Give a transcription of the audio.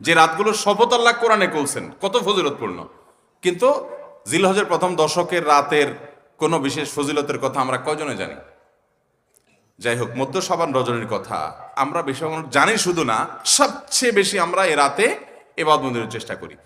যে রাতগুলো শপথ আল্লাহ কোরআনে করছেন, কত ফজিলতপূর্ণ। কিন্তু জিলহজের প্রথম দশকের রাতের কোনো বিশেষ ফজিলতের কথা আমরা কজনে জানি? যাই হোক মধ্য সাবান রজনীর কথা, আমরা বেশি জানি শুধু না, সবচেয়ে বেশি আমরা এ রাতে এবাদ মন্দিরের চেষ্টা করি।